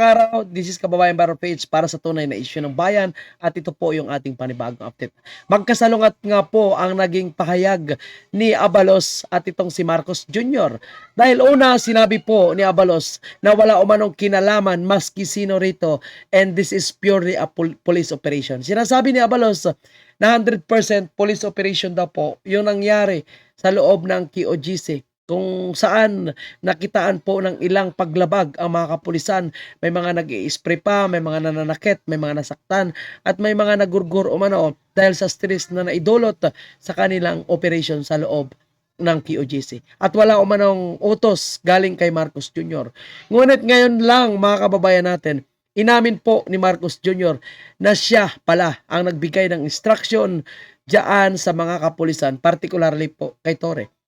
araw, this is Kababayan Barro Page para sa tunay na issue ng bayan at ito po yung ating panibagong update. Magkasalungat nga po ang naging pahayag ni Abalos at itong si Marcos Jr. Dahil una, sinabi po ni Abalos na wala umanong kinalaman maski sino rito and this is purely a pol- police operation. Sinasabi ni Abalos na 100% police operation daw po yung nangyari sa loob ng KOGC kung saan nakitaan po ng ilang paglabag ang mga kapulisan. May mga nag spray pa, may mga nananakit, may mga nasaktan, at may mga nagurgur umano dahil sa stress na naidulot sa kanilang operation sa loob ng QGC. At wala umanong utos galing kay Marcos Jr. Ngunit ngayon lang mga kababayan natin, inamin po ni Marcos Jr. na siya pala ang nagbigay ng instruction diyan sa mga kapulisan, particularly po kay Torre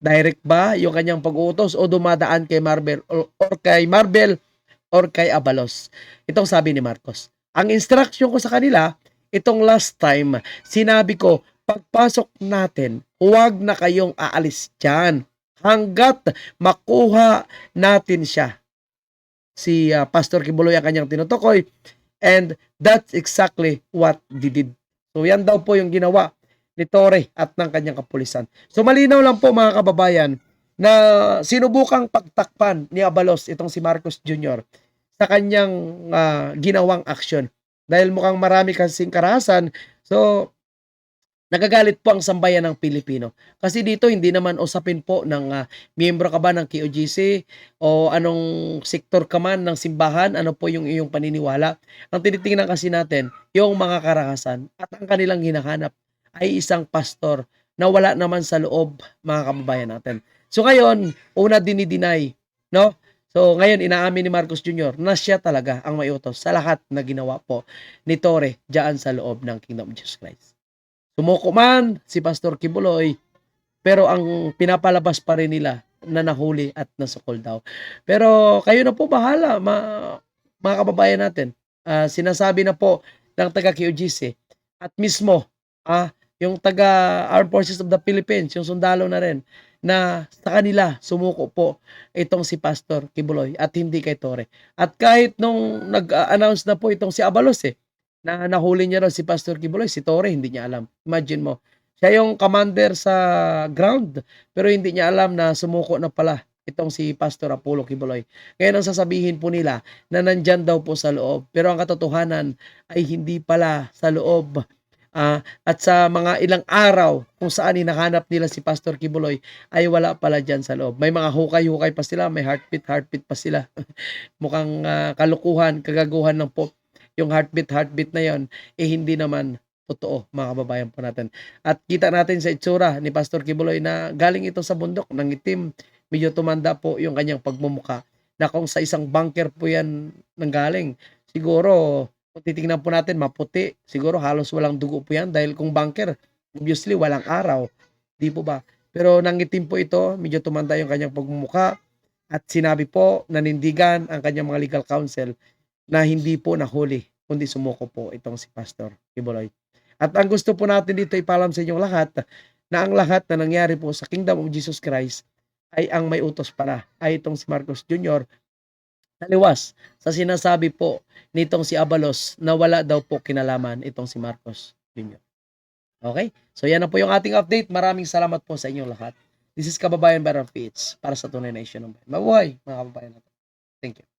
direct ba yung kanyang pag-uutos o dumadaan kay Marvel or, or kay Marvel or kay Abalos. Itong sabi ni Marcos. Ang instruction ko sa kanila, itong last time, sinabi ko, pagpasok natin, huwag na kayong aalis dyan hanggat makuha natin siya. Si ah, Pastor Kibuloy ang kanyang tinutukoy and that's exactly what they did. So yan daw po yung ginawa ni Torre at ng kanyang kapulisan. So malinaw lang po mga kababayan na sinubukang pagtakpan ni Abalos itong si Marcos Jr. sa kanyang ah, ginawang aksyon. Dahil mukhang marami kasing karahasan, so nagagalit po ang sambayan ng Pilipino. Kasi dito hindi naman usapin po ng ah, miyembro ka ba ng KOGC o anong sektor ka man ng simbahan, ano po yung iyong paniniwala. Ang tinitingnan kasi natin, yung mga karahasan at ang kanilang hinahanap ay isang pastor na wala naman sa loob mga kababayan natin. So ngayon, una dinideny, no? So ngayon inaamin ni Marcos Jr. na siya talaga ang may utos sa lahat na ginawa po ni Torre diyan sa loob ng Kingdom of Jesus Christ. Sumuko man si Pastor Kibuloy, pero ang pinapalabas pa rin nila na nahuli at nasukol daw. Pero kayo na po bahala, ma, mga kababayan natin. Ah, sinasabi na po ng taga QGC at mismo ah, yung taga Armed Forces of the Philippines, yung sundalo na rin, na sa kanila sumuko po itong si Pastor Kibuloy at hindi kay Torre. At kahit nung nag-announce na po itong si Abalos eh, na nahuli niya raw si Pastor Kibuloy, si Torre hindi niya alam. Imagine mo, siya yung commander sa ground, pero hindi niya alam na sumuko na pala itong si Pastor Apollo Kibuloy. Ngayon ang sasabihin po nila na nandyan daw po sa loob. Pero ang katotohanan ay hindi pala sa loob Ah, at sa mga ilang araw kung saan hinahanap nila si Pastor Kibuloy ay wala pala dyan sa loob. May mga hukay-hukay pa sila, may heartbeat, heartbeat pa sila. Mukhang ah, kalukuhan, kagaguhan ng po yung heartbeat, heartbeat na yon eh hindi naman totoo mga kababayan po natin. At kita natin sa itsura ni Pastor Kibuloy na galing ito sa bundok ng itim, medyo tumanda po yung kanyang pagmumuka na kung sa isang bunker po yan nanggaling, siguro kung titingnan po natin, maputi. Siguro halos walang dugo po yan dahil kung bunker, obviously walang araw. Di po ba? Pero nangitim po ito, medyo tumanda yung kanyang pagmumuka at sinabi po, nanindigan ang kanyang mga legal counsel na hindi po nahuli, kundi sumuko po itong si Pastor Kibuloy. At ang gusto po natin dito ipalam sa inyong lahat na ang lahat na nangyari po sa Kingdom of Jesus Christ ay ang may utos pala ay itong si Marcos Jr. Taliwas sa sinasabi po nitong si Abalos na wala daw po kinalaman itong si Marcos Jr. Okay? So yan na po yung ating update. Maraming salamat po sa inyong lahat. This is Kababayan Baron Fitz para sa Tunay na Issue ng Bayan. Mabuhay mga kababayan natin. Thank you.